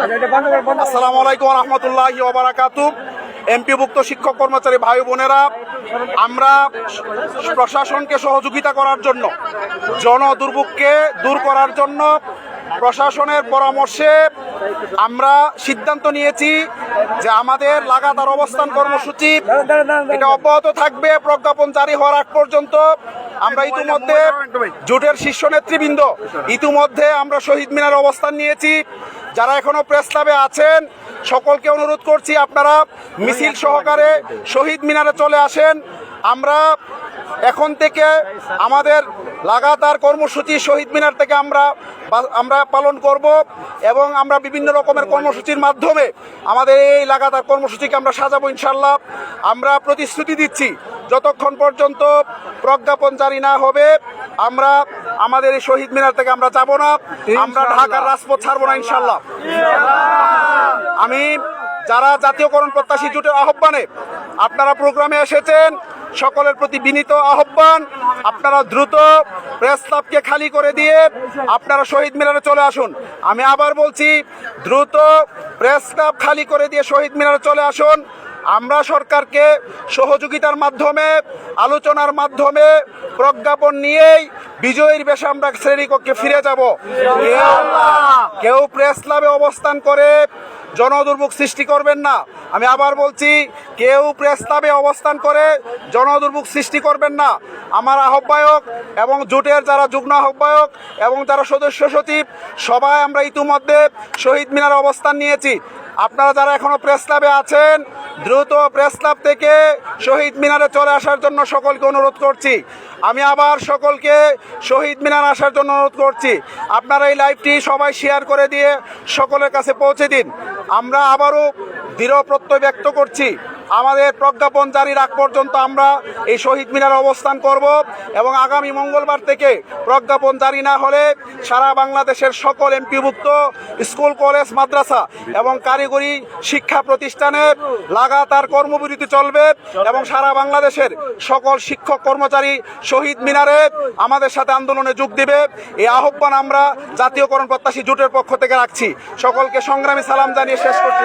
আসসালামু আলাইকুম রহমতুল্লাহ ওবরাকাতু। এমপিভুক্ত শিক্ষক কর্মচারী ভাই বোনেরা আমরা প্রশাসনকে সহযোগিতা করার জন্য জন দুর্ভোগকে দূর করার জন্য প্রশাসনের পরামর্শে আমরা সিদ্ধান্ত নিয়েছি যে আমাদের লাগাতার অবস্থান কর্মসূচি এটা অব্যাহত থাকবে। প্রজ্ঞাপন জারি হওয়ার আগ পর্যন্ত আমরা ইতিমধ্যে জোটের শীর্ষ নেতৃবৃন্দ ইতিমধ্যে আমরা শহীদ মিনার অবস্থান নিয়েছি। যারা এখনও প্রেস ক্লাবে আছেন, সকলকে অনুরোধ করছি আপনারা মিছিল সহকারে শহীদ মিনারে চলে আসেন। আমরা এখন থেকে আমাদের লাগাতার কর্মসূচি শহীদ মিনার থেকে আমরা আমরা পালন করব এবং আমরা বিভিন্ন রকমের কর্মসূচির মাধ্যমে আমাদের এই লাগাতার কর্মসূচিকে আমরা সাজাবো ইনশাল্লাহ আমরা প্রতিশ্রুতি দিচ্ছি, যতক্ষণ পর্যন্ত প্রজ্ঞাপন জারি না হবে আমরা আমাদের এই শহীদ মিনার থেকে আমরা যাব না। আমরা ঢাকার রাজপথ ছাড়বো না ইনশাল্লাহ আমি যারা জাতীয়করণ প্রত্যাশী জোটের আহ্বানে আপনারা প্রোগ্রামে এসেছেন সকলের প্রতি বিনীত আহ্বান আপনারা দ্রুত প্রেস ক্লাবকে খালি করে দিয়ে আপনারা শহীদ মিনারে চলে আসুন। আমি আবার বলছি দ্রুত প্রেস ক্লাব খালি করে দিয়ে শহীদ মিনারে চলে আসুন। আমরা সরকারকে সহযোগিতার মাধ্যমে আলোচনার মাধ্যমে প্রজ্ঞাপন নিয়েই বিজয়ীর বেশে আমরা শ্রেণীকক্ষে ফিরে যাব। কেউ- প্রেস ক্লাবে অবস্থান করে জনদুর্ভোগ সৃষ্টি করবেন না। আমি আবার বলছি, কেউ প্রেস ক্লাবে অবস্থান করে জনদুর্ভোগ সৃষ্টি করবেন না। আমার আহ্বায়ক এবং জোটের যারা যুগ্ম আহ্বায়ক এবং যারা সদস্য সচিব, সবাই আমরা ইতিমধ্যে শহীদ মিনার অবস্থান নিয়েছি। আপনারা যারা এখনও প্রেস ক্লাবে আছেন, দ্রুত প্রেস ক্লাব থেকে শহীদ মিনারে চলে আসার জন্য সকলকে অনুরোধ করছি। আমি আবার সকলকে শহীদ মিনার আসার জন্য অনুরোধ করছি। আপনারা এই লাইভটি সবাই শেয়ার করে দিয়ে সকলের কাছে পৌঁছে দিন। আমরা আবারও দৃঢ় প্রত্যয় ব্যক্ত করছি। আমাদের প্রজ্ঞাপন জারির আগ পর্যন্ত আমরা এই শহীদ মিনার অবস্থান করব এবং আগামী মঙ্গলবার থেকে প্রজ্ঞাপন জারি না হলে সারা বাংলাদেশের সকল এমপিভুক্ত স্কুল, কলেজ, মাদ্রাসা এবং কারিগরি শিক্ষা প্রতিষ্ঠানে লাগাতার কর্মবিরতি চলবে এবং সারা বাংলাদেশের সকল শিক্ষক, কর্মচারী শহীদ মিনারে আমাদের সাথে আন্দোলনে যোগ দিবে। এই আহ্বান আমরা জাতীয়করণ প্রত্যাশী জোটের পক্ষ থেকে রাখছি। সকলকে সংগ্রামী সালাম জানিয়ে শেষ করছি।